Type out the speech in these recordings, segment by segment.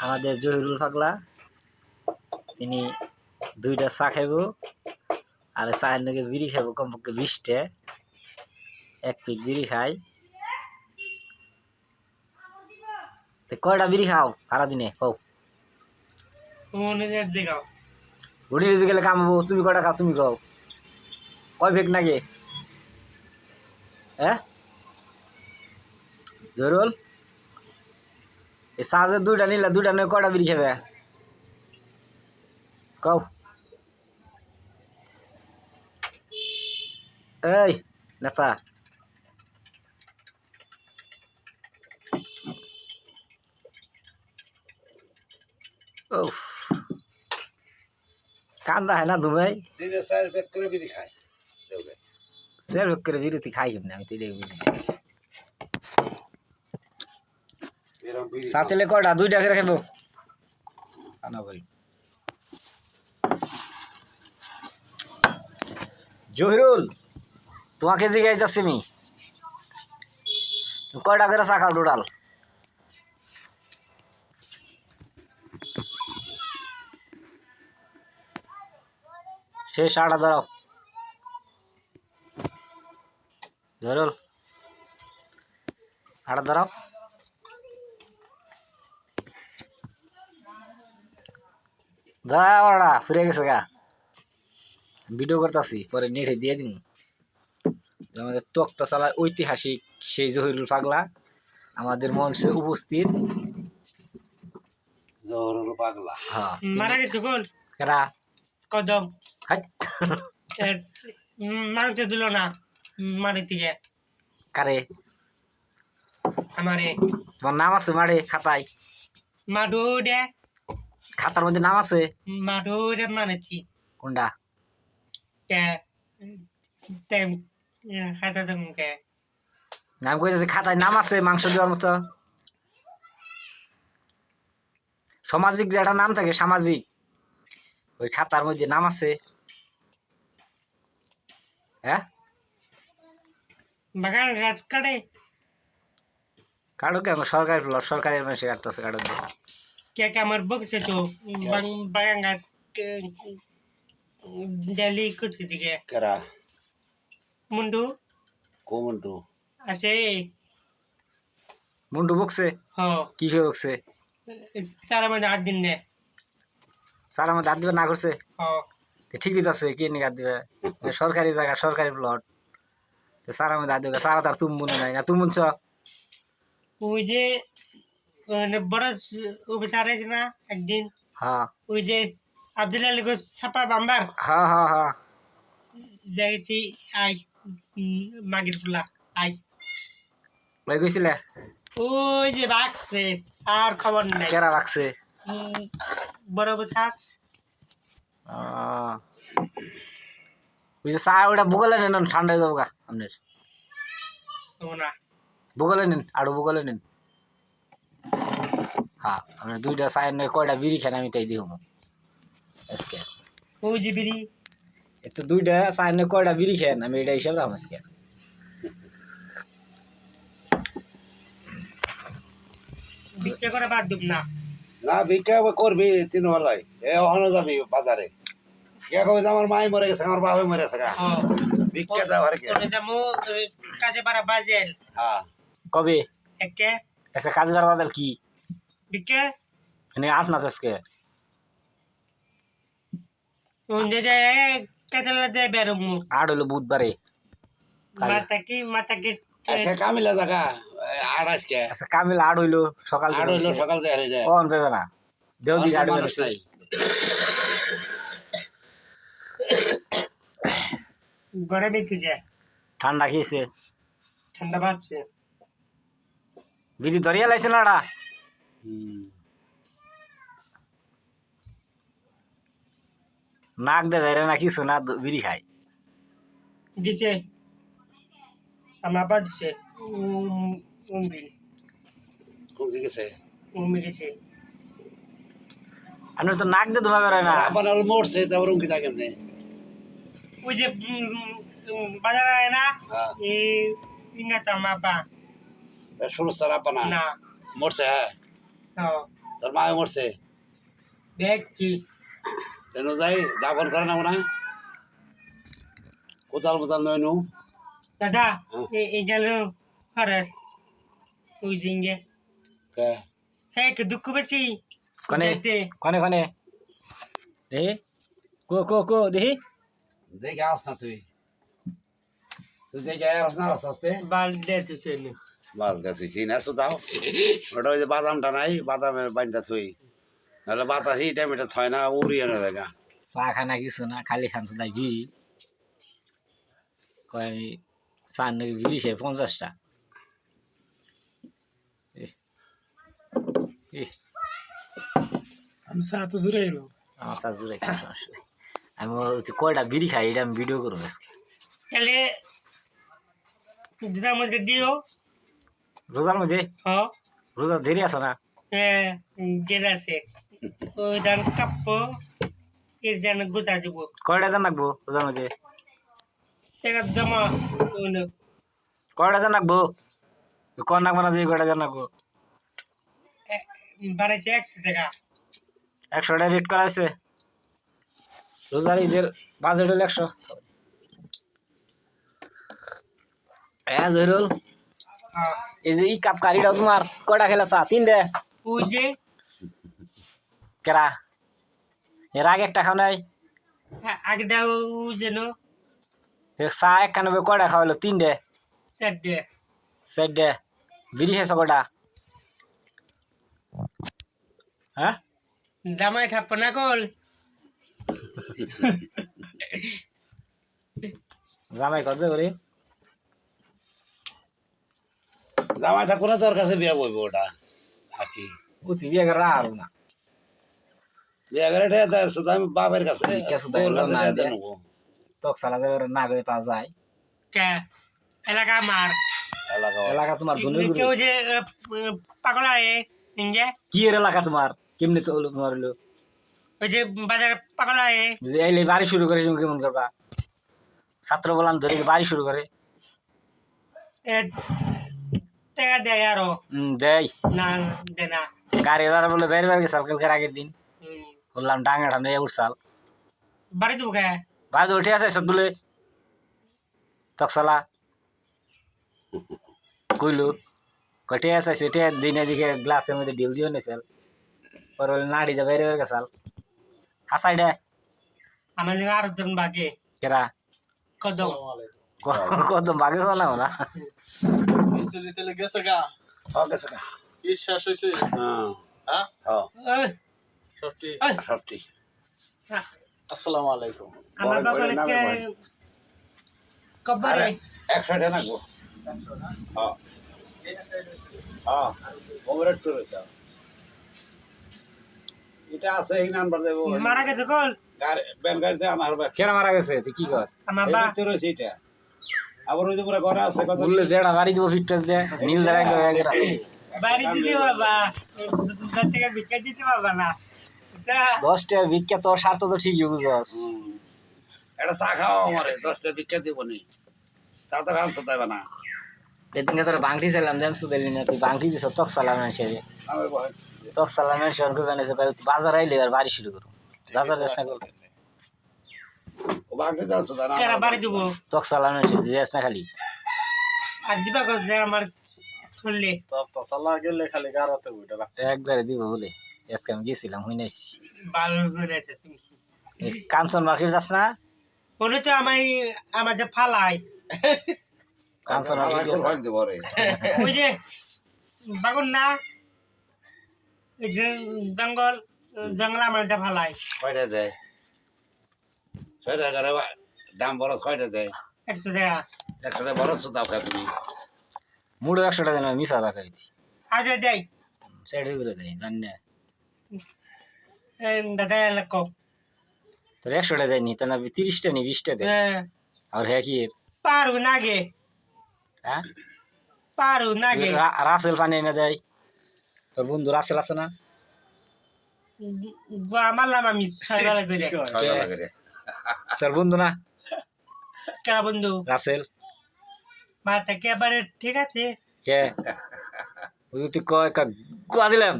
আমাদের জহিরুল পাগলা, তিনি দুইটা চা খাইব আর চায়ের নাকি বিড়ি খাইব, কমপক্ষে বিশটে। এক পিক বিড়ি খাই। কয়টা বিড়ি খাও সারাদিনে? দেখাও ঘুরি নিজে গেলে কামাবো তুমি কয়টা খাও তুমি খাও কয় ফেক নাকি হ্যাঁ? জরুল এই সাজে দুইটা নিলে দুইটা নয় কয়টা বিড়ি খাবে? কও। এই নেতা। উফ। কান্দা হয় না দুবাই দিনে চার পেট করে বিড়ি খায়। দেউলে। সের করে বিরতি খাই কেমনি? আমি তো এটাই বুঝি। বিড়ি সাথেলে কটা দুইটা করে খাইব। সানা বলি জহিরুল, তোমাকে জিগাইতেছি আমি কয়টা করে চা খাও টোটাল? শেষ, আট হাজার জহিরুল, আট হাজার ওরা ফিরে গেছে গা। ভিডিও করতেছি পরে নেটে দিয়ে দিন আমাদের তক্তা চালা ঐতিহাসিক সেই জহিরুল পাগলা। আমাদের মঞ্চে উপস্থিত। জহরুল পাগলা। হ্যাঁ। মারা গেছে কোন? কেরা? কদম। মারতে দিল না মারি থেকে কারে? আমারে। তোমার নাম আছে মারে খাতায়? মাডু দে। খাতার মধ্যে নাম আছে? মাডু দে মানেছি কোনটা? নাম কইতেছে খাতায় নাম আছে মাংস দেওয়ার মতো। সামাজিক যে একটা নাম থাকে সামাজিক ওই খাতার মধ্যে নাম আছে। হ্যাঁ? বাগান গাছ কাটে কাটো কেন? সরকারি প্লট সরকারি মানুষে কাটতেছে কাটো কেরা মুন্ডু কোমন্টু আছে মুন্ডু বকছে কি খেয়ে বকছে তার মধ্যে আট দিন নে স্যার আমার দাঁত দিবে না করছে ঠিকই তো আছে কে নিয়ে হাত দিবে সরকারি জায়গা সরকারি প্লট তো স্যার আমার দাঁত দিবে স্যার তার তুম মনে নাই না তুম মুনছ ওই যে বড় অফিসার আছে না একদিন হ্যাঁ। ওই যে আব্দুল আলী গো ছাপা বাম্বার। হ্যাঁ হ্যাঁ হ্যাঁ। দেখেছি আই মাগির ফুলা আই। ওই গেছিলে ওই যে বাঘছে আর খবর নাই। কেরা উম, বড় আহ। ওই যে চা ওটা ভূগোলে নেন ঠান্ডা হয়ে যাব গা আপনার না। ভূগোলে নিন আরও ভূগোলে নিন। হ্যাঁ দুইটা চায়ের নয় কয়টা বিড়ি খান আমি তাই দিব আজকে। ওই যে বিড়ি? এত দুইটা চায়ের নয় কয়টা বিড়ি খান আমি এটা হিসাব রাখলাম আজকে। বিচ্ছে করে বাদ দিব না। না ভিক্ষা করবি তিন বেলায় এ যাবি বাজারে। কে কবে আমার মাই মরে গেছে আমার বাবা মরে গেছে ভিক্ষা যাওয়ার কে? ওই যে মো ওই কাজে পারা বাজেল। হ্যাঁ। কবে? একে? এসে কাজবার বাজার কি? বিকে এনে আস না আজকে আট হইল বুধবারে। কাজে। মাতা কি? মাতা কি? আজকে কামিলা জায়গা আড়াইশ কে আচ্ছা কামিল আট হইল সকাল আর হইল সকাল কখন পেবে না। জলদি গাড়ি মানুষ নাই ঘরে বেঁচে যায় ঠান্ডা খেয়েছে। ঠান্ডা ভাবছে। বিড়ি ধরিয়া লাইছে না। নাক দে বেড়ে না কিছু না দু- বিড়ি খায়। দিছে। আমার আবার দিছে। গেছে আপনার তো নাক দিয়ে ধোয়া বেরোয় না। আবার মরছে তারপর থাকে ওই যে বাজার আয় না? হ্যাঁ। এই ইংরেজ আমার বা ষোলো সার আপা না। মরছে হ্যাঁ? তোর মায় মরছে। দেখ কি। কেন যাই? দাফন করে না না। কোথাল কোথাল নয় নু। দাদা। এ- এই গেল ফরেস ওই জিঙ্গে। কে? হ্যাঁ কি দুঃখ পেয়েছি। কনে? কনে কনে? দেখি কো কো কো দেখি। দেখে আস না তুই। তুই দেখে আস না আস্তে আস্তে। বাল দেখতে বাল তুই সেই না দাও ওটা ওই যে বাদামটা নাই বাদামের বাঞ্জা থুই। নাহলে বাতাস এই টাইম এটা থয় না উড়িয়ে না দেখা। চা খায় না কিছু না খালি খানছে তাই বিড়ি কয় আমি চা নাকি বিড়ি খেয়ে পঞ্চাশটা? এ- এ, আমি সাথে জুড়ে এলো আমার চা জুড়ে সমস্যা নেই। আমি কয়টা বিড়ি খাই এটা আমি ভিডিও করব আজকে। তাহলে দিদার মধ্যে দিও। রোজার মধ্যে? হ রোজা দেরি আছে না? হ্যাঁ যেটা আছে। ওই ধান কাপ্প এর ধান গোছা দিব। কয়টা দেন রাখব রোজার মধ্যে? টাকা জমা। কয়টা দেন রাখব? কর নাকবো না যে কয়টা রাখব? বাড়াইছে একশো টাকা। একশোটা রেট করা হয়েছে। রোজার ঈদের বাজেট হলো একশো। হ্যাঁ জহিরুল হ্যাঁ। এই যে ই কাপ কারিটাও তোমার কয়টা খেলা চা? তিনটে ওই যে? কেরা এর আগে একটা খাও নাই। আ- আগেটা ওই যেন চা একানব্বই কয়টা খাওয়ালো তিনটে চারটে চারটে বিড়ি খেয়েছো কয়টা হ্যাঁ দামাই থাপ্প না কল জামাই কত করে জামাই থাকব না তোর কাছে বিয়ে বইবো ওটা হাকি উঠি বিয়ে করে আর না। বিয়ে করে শুধু আমি বাপের কাছে। তক সালা যাবে না করে তাও যায়। কে? এলাকা আমার। এলাকা তোমার কেউ যে পাগল আয়ে কি এর এলাকা তোমার? কেমনি তো তোমার হলো? ওই যে বাজারে পাগল আয়ে এইলে বাড়ি শুরু করে তুমি কেমন করবা? ছাত্র বললাম ধরে বাড়ি শুরু করে। টাকা দেয় আরও। উম, দেয়। না দে না। গাড়ি দাঁড়া বলে বের বের গেছাল কালকে আগের দিন। হুম। বললাম ডাঙা ঠান্ডা উঠছাল বাড়ি যাব কে? বাড়ি উঠে আছে সব বলে তকসালা কইলো কটে আছে সেটে দিনে দিকে গ্লাসের মধ্যে ঢিল দিও নেছাল পরে বলে নাড়ি দে বের বের গেছাল হাসাই দে। আমার লিগে আরও জন বাকি কেরা? কদম। ক- কত বাগে চালাও না মিস্ত্রি তেলে গেছে গা? হ্যাঁ, গেছে গা। কি শেষ হয়েছে হ্যাঁ, হ্যাঁ। হ্যাঁ, ওই, সবটি সবটি। আসসালামু আলাইকুম। আমার বাবা কে নাকবো। হ্যাঁ। হ্যাঁ, ওভারেট করে দাও। এটা আছে এই নাম্বার দেবো। মারা গেছে কল? গাড়ি ব্যান গাড়িতে কেন মারা গেছে? তুই কি কর আমার এই বা রয়েছে এটা। আবার ওই যে পুরো ঘরে আছে বললে যে এটা বাড়ি দিব ফিটনেস দে নিউজ আর একদম একেরা বাড়ি দিতে বাবা দশ টাকা ভিক্ষা দিতে পারবা না। ভিক্ষা স্বার্থ তো ঠিকই বুঝস হুম। একটা চা খাও আমারে দশটা ভিক্ষা দিব নি। চা তো খান সতাইবা না। এদিনকে তোর বাংটি চাইলাম দেন দিলি না তুই বাংটি দিছ তক বাজার আইলে এবার বাড়ি শুরু করু বাজার যাস না কর বাড়ি তক সালাম না খালি। আর দিবা আমার চললে। তো তো চালা গেলে খালি গারাতে উঠে একবারে দিব বলে আজকে আমি গেছিলাম হই নাইছি ভালো করেছে তুমি। কাঞ্চন মার্কেট যাস না? তো আমার আমার যে ফালাই কাঞ্চন মার্কেট তো গেছে? ভয় দিব রে ওই যে বাগুন না? জঙ্গল জঙ্গল আমার যে ফালাই কয়টা দেয়? ছয়টা করে দাম বড় ছয়টা দেয় একশো টাকা। একসাথে বড় সুতাও খায় তুমি। মুড়ো একশো টাকা দিন মিশা হইতি আজ দেয় সাইডের করে দেয় জানি না। দাদা এলাক তোর একশো টাকা দেয়নি তো না তিরিশটা নি বিশটা দেয়। হ্যাঁ। আর হ্যাঁ কি? পারু নাগে হ্যাঁ? পারু নাগে রা- রাসেল পানি এনে দেয়। তোর বন্ধু রাসেল আছে না? মারলাম আমি ছয় বেলা করে। তোর বন্ধু না? কেরা বন্ধু? রাসেল। মাথা একেবারে ঠিক আছে। কে? ওই তুই কয় কা গুয়া দিলাম?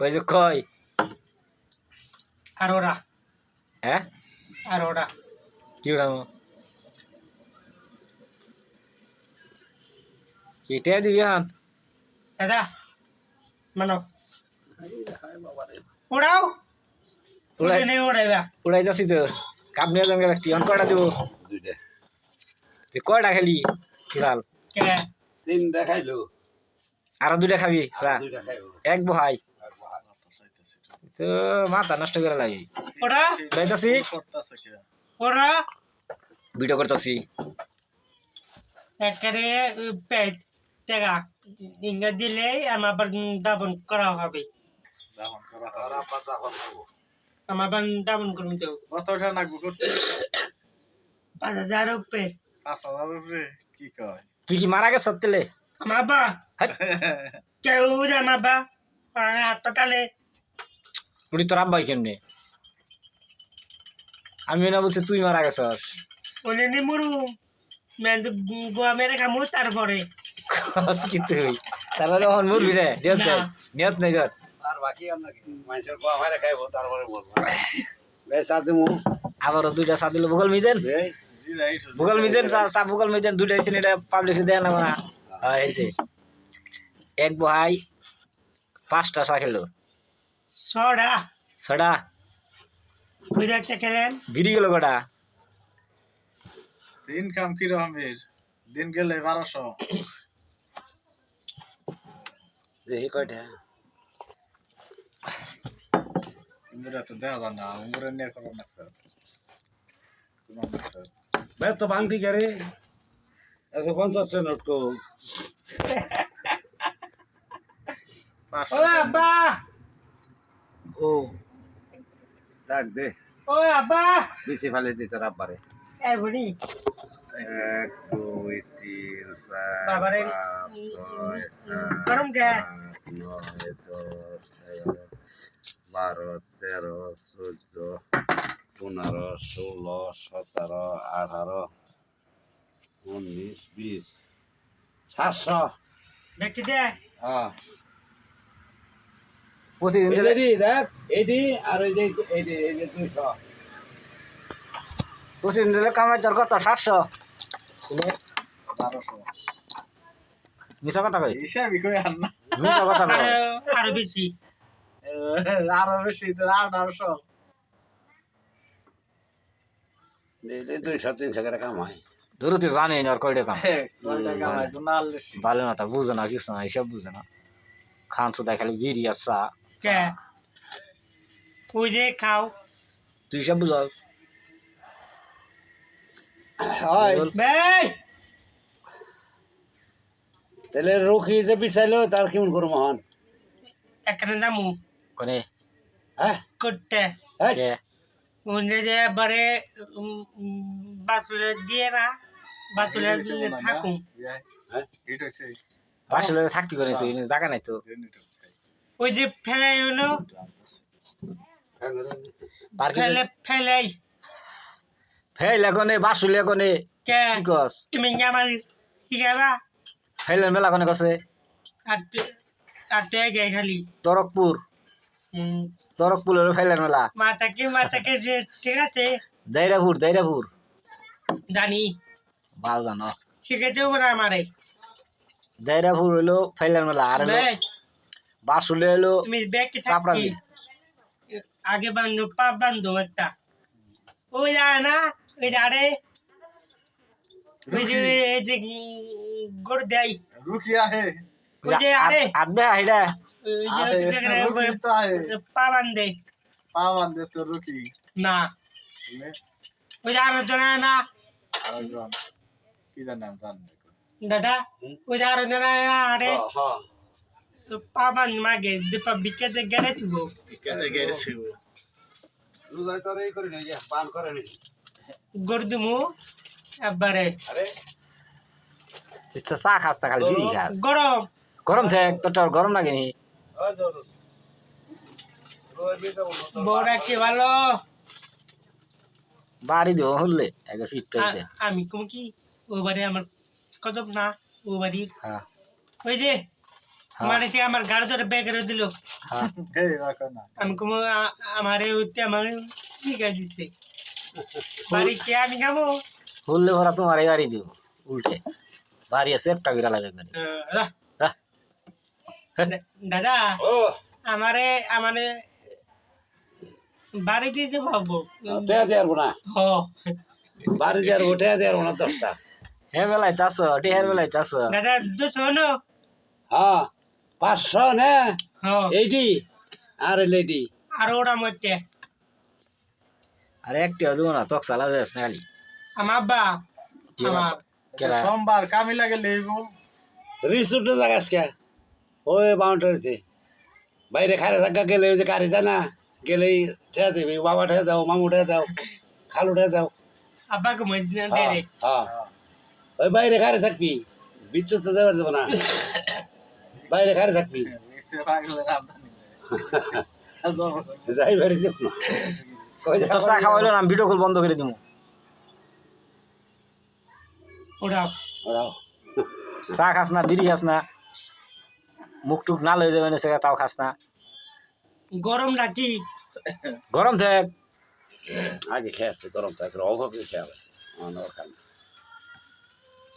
ওই যে কয়? আর ওরা হ্যাঁ? আর ওরা কি উড়ামো কেটে দিবি হন দাদা মানো। উড়াও। উড়াই উড়াইবা। উড়াই যাচ্ছি তো। কাপ নিয়ে যান ব্যক্তি অন কয়টা দিব? দুইটা। কয়টা খেলি? ফিরাল কে? তিনটা খাইলো। আরও দুইটা খাবি? এক বহাই। তো মাথা নষ্ট করে লাগি ওরা? ভিডিও করতেছি। একেবারে পেট টাকা। ইংরেজ দিলে আমার দাবন করা হবে। দাহন করা করব। আমার আবার দাবন করুন তো কত ওঠা নাকবো করতে? পাঁচ হাজার রুপে। পাঁচ হাজার উপরে কি কয়? তুই কি মারা গেছ তেলে? আমার আব্বা। কেউ বুঝে আমার আমার হাসপাতালে উড়ি তোর আব্বাই কেমনে? আমি না বলছি তুই মারা গেছ উনি নি মরু। মেন গোয়া মেরে খামু তারপরে। কস কি তুই? তারপরে অহন মরবি রে। নিয়ত। নাই। নিয়ত নাই তোর। আর বাকি আর নাকি মানুষের মারে খাইবো তারপরে বলব। বেশ সাথে মু আবারও দুইটা চা দিল। ভূগোল মিদেন ভূগোল মিদেন চা চা ভূগোল মিদেন দুইটা এসে এটা পাবলিক দেয় না না এই যে এক বহাই পাঁচটা চা খেলো। ছড়া ছটা? বুঝে একটা খেলেন? বিড়ি গেল কটা? দিন কাম কি রকমের দিন গেলে বারোশো। দেখি কয়টা। কিন্তু তো দেখা যায় না উমরে নিয়ে করো না স্যার তোমার না স্যার বেশ তো ভাঙটি গেরে একশো পঞ্চাশটা নোট কো ও আব্বা ও ডাক দে ও আব্বা বেশি ফেলে দিতে আব্বারে এই বুড়ি এক দুই তিন চার বাবারে, গরম কে নয় দশ বারো তেরো চোদ্দ পনেরো ষোলো সতেরো আঠারো উনিশ বিশ সাতশো। হ্যাঁ। প্রতিদিন দেখ এটি আর ওই যে এই যে দুইশো। প্রতিদিন দিলে কামাই তোর কত? সাতশো? বারোশো। মিশা কথা কই হিসাবই কই আর না। মিশা কথা কই আরও বেশি। আরও বেশি তো আঠারোশো। ডেইলি দুইশো তিনশো করে কামাই ধরো তুই জানি না আর কয়টা কাম। হয় ভালো না তা বুঝে না কিছু না এইসব বুঝে না। খান সুদা খালি বিড়ি আর চা। কে? যে খাও। তুই সব বুঝ বেই! তাহলে রুখি যে বিচাইলো তার কেমন করব হন এখানে নামু। কোনে? হ্যাঁ? করতে হ্যাঁ? কে উনি যে বারে বাসুলে দিয়ে না বাসুলে হ্যাঁ? পাশে লোকে থাকতে করে তুই জায়গা নাই তো। ওই যে ফেলে হলো। ফেলে ফেলাই। ফেলে কোনে বাসুলে কোনে? কে? কি কস? তুমি আমার শিখাবা ফেলে মেলা কোনে কসে? আর আর তো গে খালি। তরকপুর। হলো ফেলের মেলা। মাতাকে মাতাকে যে ঠিক আছে? দাইরাপুর দাইরাপুর। জানি। ভালো জানো। শিখেতেও না আমারে। দাইরাপুর হইল ফেলের মেলা আর হলো বাসুলে হলো তুমি ব্যাগকে চাপড়ালি। আগে বান্ধব পা বান্ধব একটা। ওই যায় না ওই আরে ওই যে এই যে গড় দেয়। রুকি আহে। ওই যে আরে। আদবে হাইডা পা বান্ধে পাওয়ান দে তো রুকি না ওই যে আরও জন না আরেকজন কি জানাম জান দাদা ওই যে আরও জন আরে হ্যাঁ পা বান্ধ মাগে দীপা বিকেতে গেড়ে থুবো কেটে গেছে রোজাই তোর এই করি না যে পান করে নি গড় দিমু একবারে আরে চা খাস না খালি গরম গরম থাক তোর তো আর গরম লাগে নি বউরা কি ভালো? বাড়ি দিব হলে একবার ফিট আমি কম কি? ও বাড়ি আমার কদম না ও বাড়ি। হ্যাঁ। ওই যে হ্যাঁ। মানে সে আমার গাড়ি ধরে করে দিল। হ্যাঁ। আমি কমো আমারে উঠতে আমার ঠিক আছে দিচ্ছে বাড়ি কে আমি খাব? বললে ওরা তোমার বাড়ি দিব উল্টে। বাড়ি আছে একটা করে লাগবে দাদা ও। আমারে আমারে বাড়ি দিতে পারব টেয়া দিয়ে না? হ। বাড়ি দিয়ে পারব টেয়া দিয়ে না দশটা? হে বেলায় চাষ টেহার বেলায় চাষ দাদা দুশো ন। হ্যাঁ পাঁচশো না? হ। এইটি আর লেডি। আর ওরা মধ্যে আরে একটিও দেবো না তক চালা যাস না খালি। আমার আব্বা। আমার সোমবার কামি লাগে লেব রিসুটে জায়গা আজকে। ওই বাউন্ডারিতে বাইরে খারে থাকা গেলে ওই যে কারি জানা গেলেই ঠেয়া দেবে বাবা ঠেয়া দাও মামু ঠেয়া দাও খালু ঠেয়া দাও। আব্বাকে হ্যাঁ, হ্যাঁ। ওই বাইরে খারে থাকবি বিদ্যুৎ তো দেবার দেবো না। বাইরে খারে থাকবি। যাই বাইরে দেবো না। কই তো চা খাওয়াইলো না আমি ভিডিও কল বন্ধ করে দিব ওরা। ওরাও। চা খাস না বিড়ি খাস না। মুখ টুক না লয়ে যাবে না সেটা তাও খাস না। গরম নাকি গরম থাক আগে খেয়ে আসছে গরম এখন অভাবে খেয়ে আসছে আমার নেই।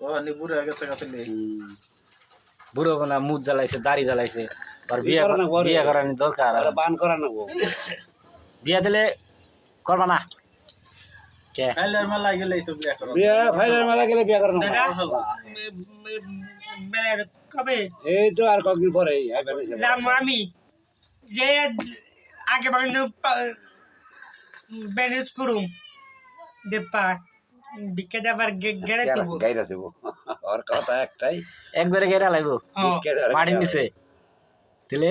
ও নিবুরে গেছে হুম। বুড়ো না মুখ জ্বালাইছে দাড়ি জ্বালাইছে। আর বিয়ে। বিয়ে করার দরকার আরে বান করা না গো বিয়ে দিলে করবা না। কে? খাইলার মেলা গেলেই তো বিয়া করো বিয়ে ফাইনাল মেলা গেলে বিয়ে করে না মেলার কবে? এই তো আর কয়েকদিন পরেই আইবার এসে বলে। রাম আমি যে আগে বাগান ব্যালেন্স করুম। দেপা বিকে দেবার গেড়ে দেবো গাইরা দেবো ওর কথা একটাই। একবারে গেরা লাগবো ও ভিক্ষে দেওয়ার মাটির নিচে? দিলে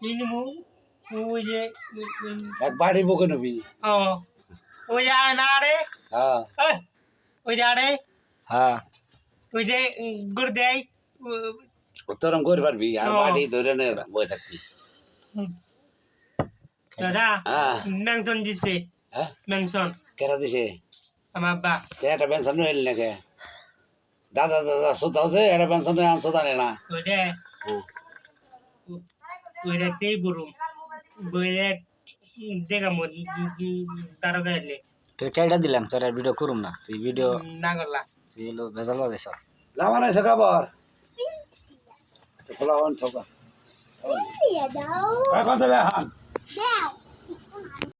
ইনমু ওই যে এক বাড়ি বুকে নবি। ও ওই যে না রে হ্যাঁ। ওই, ওই যে আরে হ্যাঁ। ওই যে গুড় দেয়। উত্তরম করে পারবি আর বাড়ি ধরে নে বসে থাকবি দাদা হ্যাঁ ম্যাংসন দিছে হ্যাঁ ম্যাংসন কেন দিছে আমার বা সে একটা পেনশন নিল নাকি দাদা দাদা সুতা হচ্ছে একটা পেনশন সুতা নে না ওই যে হুম। ওই যে তেই বরুম বইরে দেখাম তারা গেলে তুই কেডা দিলাম তোর ভিডিও করুম না তুই ভিডিও না করলা তুই হলো ভেজাল বাজাইছ লাভা নাই সে খাবার খোলা হন দেবে দাও।